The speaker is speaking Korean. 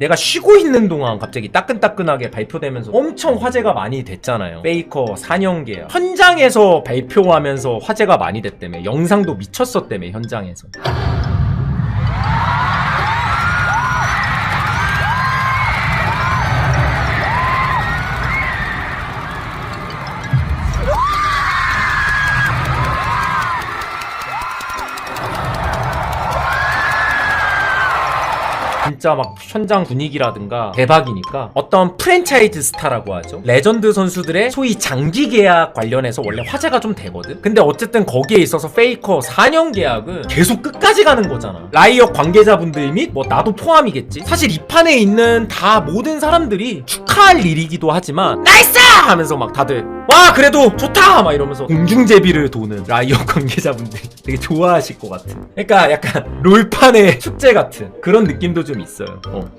내가 쉬고 있는 동안 갑자기 따끈따끈하게 발표되면서 엄청 화제가 많이 됐잖아요. 페이커 4년계 현장에서 발표하면서 화제가 많이 됐다며 영상도 미쳤었다며 현장에서. 진짜 막 현장 분위기라든가 대박이니까 어떤 프랜차이즈 스타라고 하죠. 레전드 선수들의 소위 장기 계약 관련해서 원래 화제가 좀 되거든. 근데 어쨌든 거기에 있어서 페이커 4년 계약은 계속 끝까지 가는 거잖아. 라이엇 관계자분들 및 뭐 나도 포함이겠지. 사실 이 판에 있는 다 모든 사람들이 축하할 일이기도 하지만 나이스! 하면서 막 다들 와 그래도 좋다! 막 이러면서 공중제비를 도는 라이엇 관계자분들 되게 좋아하실 것 같아. 그러니까 약간 롤판의 축제 같은 그런 느낌도 좀 있어요. 어.